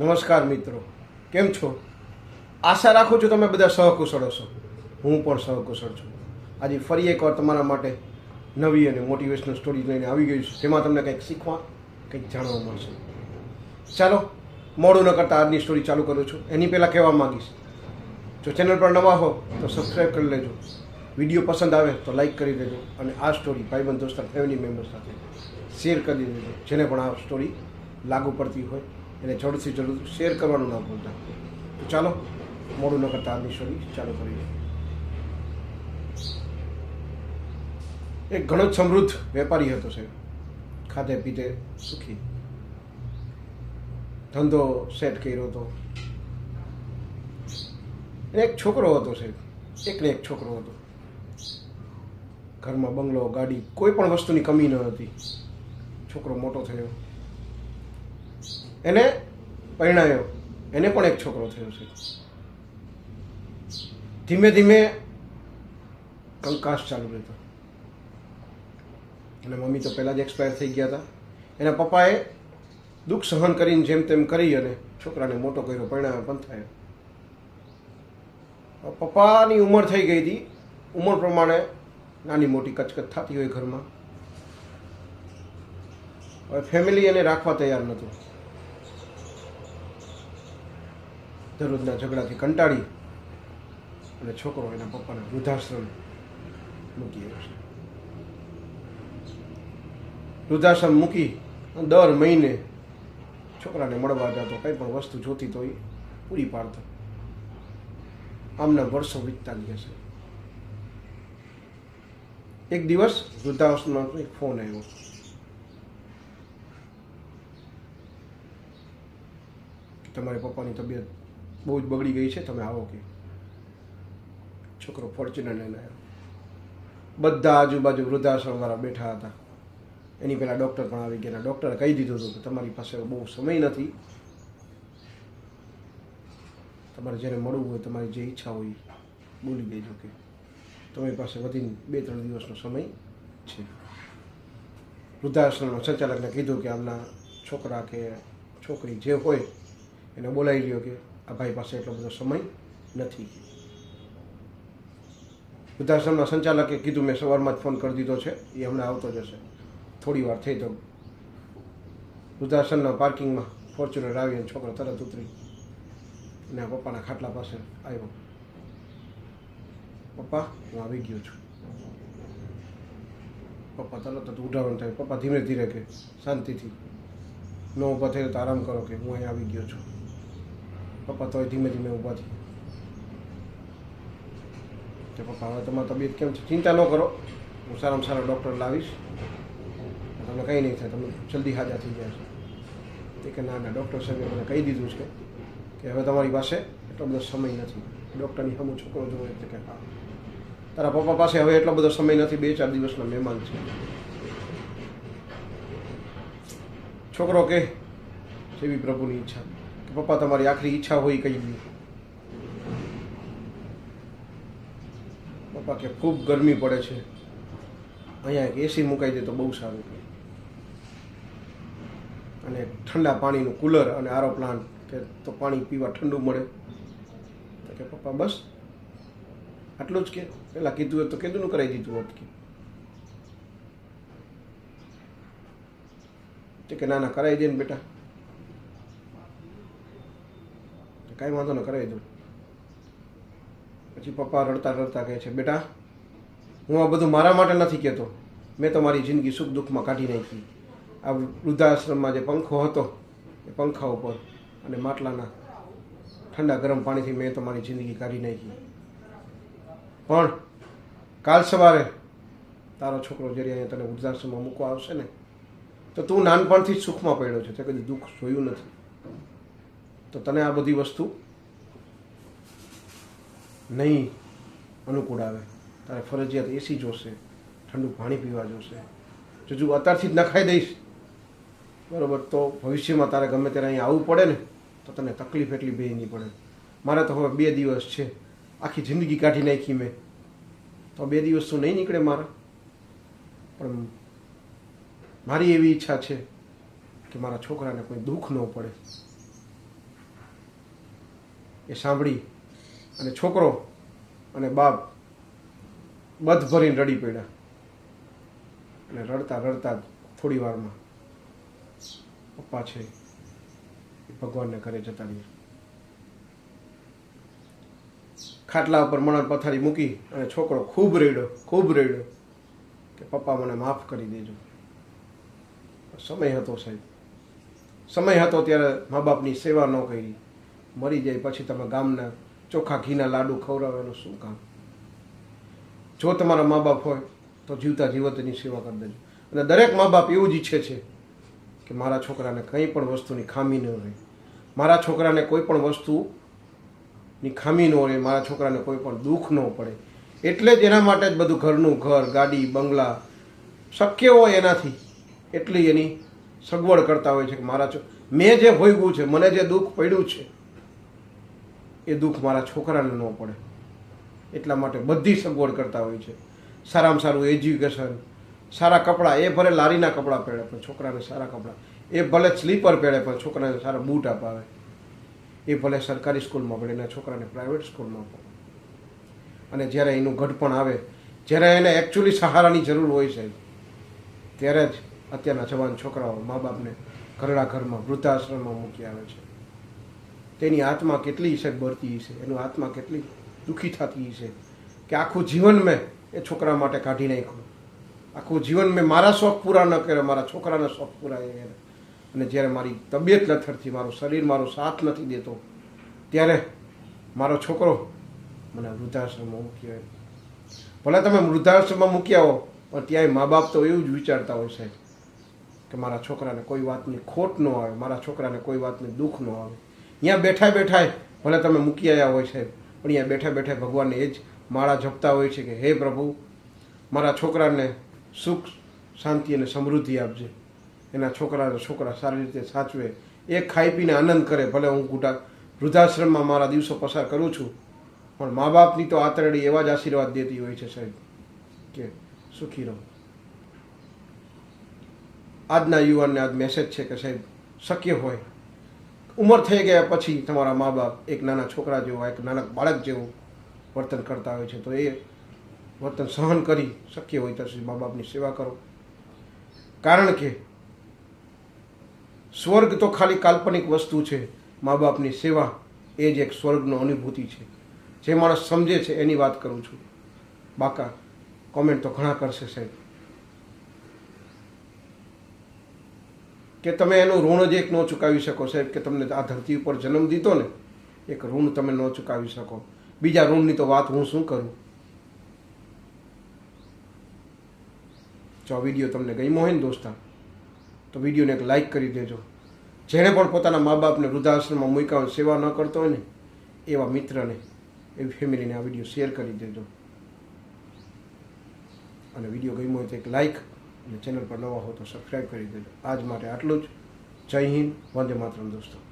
નમસ્કાર મિત્રો. કેમ છો? આશા રાખું છું તમે બધા સહકુશળ હશો. હું પણ સહકુશળ છું. આજે ફરી એકવાર તમારા માટે નવી અને મોટિવેશનલ સ્ટોરી લઈને આવી ગઈ છું. તેમાં તમને કંઈક શીખવા, કંઈક જાણવા મળશે. ચાલો, મોડું ન કરતાં આજની સ્ટોરી ચાલુ કરું છું. એની પહેલાં કહેવા માંગીશ, જો ચેનલ પર નવા હો, તો સબસ્ક્રાઈબ કરી લેજો. વીડિયો પસંદ આવે તો લાઈક કરી દેજો અને આ સ્ટોરી ભાઈબંધ દોસ્તર ફેમિલી મેમ્બર સાથે શેર કરી દેજો. જેને પણ આ સ્ટોરી લાગુ પડતી હોય એને જરૂરથી જરૂર શેર કરવાનું ના ભૂલતા. તો ચાલો, મોડું ન કરતા આજની ચાલુ કરીએ. એક ઘણો જ સમૃદ્ધ વેપારી હતો સાહેબ. ખાધે પીતે સુખી. ધંધો સેટ કર્યો હતો. એક છોકરો હતો છે એકને એક છોકરો હતો. ઘરમાં બંગલો, ગાડી, કોઈ પણ વસ્તુની કમી ન હતી. છોકરો મોટો થયો. એને પરિણાયો. એને પણ એક છોકરો થયો છે. ધીમે ધીમે કંકાસ ચાલુ રહેતો. અને મમ્મી તો પહેલાં જ એક્સપાયર થઈ ગયા હતા. એના પપ્પાએ દુઃખ સહન કરીને જેમ તેમ કરી અને છોકરાને મોટો કર્યો પરિણામે પણ થયો. પપ્પાની ઉંમર થઈ ગઈ હતી. ઉંમર પ્રમાણે નાની મોટી કચકચ થતી હોય ઘરમાં. હવે ફેમિલી એને રાખવા તૈયાર નહોતું. દરરોજના ઝઘડાથી કંટાળી અને છોકરો એના પપ્પાને વૃદ્ધાશ્રમ મૂકી આવ્યો છે. વૃદ્ધાશ્રમ મૂકી દર મહિને છોકરાને મળવા જતો કંઈ પણ વસ્તુ જોતી તો એ પૂરી પાડતો. આમના વર્ષો વીતતા ગયા છે. એક દિવસ વૃદ્ધાશ્રમમાં એક ફોન આવ્યો. તમારી પપ્પાની તબિયત બહુ જ બગડી ગઈ છે, તમે આવો કે. છોકરો ફોર્ચ્યુનર લઈને આવ્યો. બધા આજુબાજુ વૃદ્ધાશ્રમવાળા બેઠા હતા. એની પહેલાં ડૉક્ટર પણ આવી ગયા. ડૉક્ટરે કહી દીધું હતું કે તમારી પાસે બહુ સમય નથી. તમારે જેને મળવું હોય, તમારી જે ઈચ્છા હોય, બોલી દેજો કે તમારી પાસે વધીને બે, ત્રણ દિવસનો સમય છે. વૃદ્ધાશ્રમના સંચાલકને કીધું કે આમના છોકરા કે છોકરી જે હોય, એને બોલાવી લ્યો કે આ ભાઈ પાસે એટલો બધો સમય નથી. વૃદ્ધાશ્રમના સંચાલકે કીધું, મેં સવારમાં જ ફોન કરી દીધો છે, એ હમણાં આવતો જશે થોડી વાર થઈ તો વૃદ્ધાશ્રમના પાર્કિંગમાં ફોર્ચ્યુનર આવી અને છોકરો તરત ઉતરી અને પપ્પાના ખાટલા પાસે આવ્યો. પપ્પા, હું આવી ગયો છું. પપ્પા તરત જ ઉઠાવવાનું થાય. પપ્પા ધીમે ધીરે કે શાંતિથી. ન ઊભા થયો તો આરામ કરો કે હું અહીં આવી ગયો છું. પપ્પા તોય ધીમે ધીમે ઊભા થઈ કે પપ્પા, હવે તમારી તબિયત કેમ છે? ચિંતા ન કરો. હું સારામાં સારા ડૉક્ટર લાવીશ. તમને કંઈ નહીં થાય. તમે જલ્દી હાજર થઈ છે. એ કે ના ના, ડૉક્ટર સાહેબે મને કહી દીધું છે કે હવે તમારી પાસે એટલો બધો સમય નથી. ડૉક્ટરની હમું છોકરો જોવો એટલે કે હા. તારા પપ્પા પાસે હવે એટલો બધો સમય નથી. બે ચાર દિવસના મહેમાન છે. છોકરો કે, જેવી પ્રભુની ઈચ્છા. કે પપ્પા, તમારી આખરી ઈચ્છા હોય કઈ પપ્પા કે ખૂબ ગરમી પડે છે. અહીંયા એસી મુકાઈ દે તો બહુ સારું અને ઠંડા પાણીનું કુલર અને આરો પ્લાન્ટ, કે તો પાણી પીવા ઠંડુ મળે. તો કે પપ્પા, બસ. આટલું જ કે. પહેલાં કીધું તો કીધું કરાવી દીધું હોત કે. કે ના, કરાવી દે ને બેટા તો કાંઈ વાંધો ન કરાવી દઉં. પછી પપ્પા રડતા રડતા કહે છે, બેટા, હું આ બધું મારા માટે નથી કહેતો. મેં તો મારી જિંદગી સુખ દુઃખમાં કાઢી નાખી. આ વૃદ્ધાશ્રમમાં જે પંખો હતો, એ પંખા ઉપર અને માટલાના ઠંડા ગરમ પાણીથી મેં તો મારી જિંદગી કાઢી નાખી. પણ કાલ સવારે તારો છોકરો જ્યારે અહીંયા તને વૃદ્ધાશ્રમમાં મૂકવા આવશે ને, તો તું નાનપણથી જ સુખમાં પડ્યો છે. તે કદી દુઃખ જોયું નથી. તો તને આ બધી વસ્તુ નહીં અનુકૂળ આવે. તારે ફરજિયાત એસી જોશે, ઠંડુ પાણી પીવા જોશે. જો જો અત્યારથી જ નખાઈ દઈશ. બરાબર, તો ભવિષ્યમાં તારે ગમે ત્યારે અહીંયા આવવું પડે ને, તો તને તકલીફ એટલી બે નહીં પડે. મારે તો હવે બે દિવસ છે. આખી જિંદગી કાઢી નાખી મેં. તો બે દિવસ તો નહીં નીકળે મારા. પણ મારી એવી ઈચ્છા છે કે મારા છોકરાને કોઈ દુઃખ ન પડે. એ સાંભળી અને છોકરો અને બાપ બધ ભરીને રડી પડ્યા. અને રડતા રડતા થોડી વારમાં પપ્પા છે એ ભગવાનને ઘરે જતા રહ્યા. ખાટલા ઉપર મણર પથારી મૂકી અને છોકરો ખૂબ રેડ્યો ખૂબ રેડ્યો કે પપ્પા મને માફ કરી દેજો. સમય હતો સાહેબ. સમય હતો ત્યારે મા બાપની સેવા ન કરી. મરી જાય પછી તમે ગામના ચોખ્ખા ઘીના લાડુ ખવડાવવાનું શું કામ? જો તમારા મા બાપ હોય તો જીવતા જીવતની સેવા કરી દેજો. અને દરેક મા બાપ એવું જ ઈચ્છે છે કે મારા છોકરાને કંઈ પણ વસ્તુની ખામી ન રહે. મારા છોકરાને કોઈ પણ વસ્તુની ખામી ન રહે, મારા છોકરાને કોઈ પણ દુઃખ ન પડે. એટલે જ એના માટે જ બધું ઘરનું ઘર, ગાડી, બંગલા શક્ય હોય એનાથી એટલી એની સગવડ કરતા હોય છે કે મારા મેં જે ભોગવું છે, મને જે દુઃખ પડ્યું છે એ દુઃખ મારા છોકરાને ન પડે. એટલા માટે બધી સગવડ કરતા હોય છે. સારામાં સારું એજ્યુકેશન સારા કપડાં, એ ભલે લારીના કપડાં પહેરે પણ છોકરાને સારા કપડાં. એ ભલે સ્લીપર પહેરે પણ છોકરાને સારા બૂટ અપાવે. એ ભલે સરકારી સ્કૂલમાં ભણે, એના છોકરાને પ્રાઇવેટ સ્કૂલમાં ભણે. અને જ્યારે એનું ઘડપણ આવે, જ્યારે એને એકચ્યુઅલી સહારાની જરૂર હોય છે ત્યારે જ અત્યારના જવાન છોકરાઓ મા બાપને ઘરડા ઘરમાં વૃદ્ધાશ્રમમાં મૂકી આવે છે. તેની આત્મા કેટલી છે બળતી છે એનું આત્મા કેટલી દુઃખી થતી છે કે આખું જીવન મેં એ છોકરા માટે કાઢી નાખ્યું. આખું જીવન મેં મારા શોખ પૂરા ન કર્યા, મારા છોકરાના શોખ પૂરા અને જ્યારે મારી તબિયત લથડથી મારું શરીર મારો સાથ નથી દેતો, ત્યારે મારો છોકરો મને વૃદ્ધાશ્રમમાં મૂક્યો ભલે તમે વૃદ્ધાશ્રમમાં મૂક્યા હો પણ ત્યાંય મા બાપ તો એવું જ વિચારતા હોય છે કે મારા છોકરાને કોઈ વાતની ખોટ ન આવે, મારા છોકરાને કોઈ વાતની દુઃખ ન આવે. અહીંયા બેઠા બેઠા ભલે તમે મૂકી આવ્યા હોય સાહેબ, પણ અહીંયા બેઠા બેઠા ભગવાનને એ જ માળા જપતા હોય છે કે, હે પ્રભુ, મારા છોકરાને સુખ, શાંતિ અને સમૃદ્ધિ આપજે. એના છોકરાને છોકરા સારી રીતે સાચવે, એ ખાઈ પીને આનંદ કરે, ભલે હું ગુટા વૃદ્ધાશ્રમમાં મારા દિવસો પસાર કરું છું, પણ મા બાપની તો આતરડી એવા જ આશીર્વાદ દેતી હોય છે સાહેબ, કે સુખી રહો. આજના યુવાનને આજ મેસેજ છે કે સાહેબ, શક્ય હોય ઉંમર થઈ ગયા પછી તમારા મા બાપ એક નાના છોકરા જેવો, એક નાના બાળક જેવું વર્તન કરતા હોય છે, તો એ વર્તન સહન કરી શક્ય હોય ત્યાં સુધી મા બાપની સેવા કરો. કારણ કે સ્વર્ગ તો ખાલી કાલ્પનિક વસ્તુ છે, મા બાપની સેવા એ જ એક સ્વર્ગનો અનુભૂતિ છે. જે માણસ સમજે છે એની વાત કરું છું. બાકા કોમેન્ટ તો ઘણા કરશે સાહેબ. કે તમે એનું ઋણ જ એક ન ચૂકાવી શકો, સાહેબ, કે તમને આ ધરતી ઉપર જન્મ દીધો ને, એક ઋણ તમે ન ચૂકાવી શકો. બીજા ઋણની તો વાત હું શું કરું? જો આ વીડિયો તમને ગમ્યો હોય ને દોસ્તા, તો વિડીયોને એક લાઈક કરી દેજો. જેણે પણ પોતાના મા બાપને વૃદ્ધાશ્રમમાં મૂક્યા સેવા ન કરતો હોય ને, એવા મિત્રને, એવી ફેમિલીને આ વીડિયો શેર કરી દેજો. અને વીડિયો ગમ્યો હોય તો એક લાઈક અને ચેનલ પર નવા હો તો સબસ્ક્રાઈબ કરી દેજો. આજ માટે આટલું જ. જય હિન્દ. વંદે માતરમ, દોસ્તો.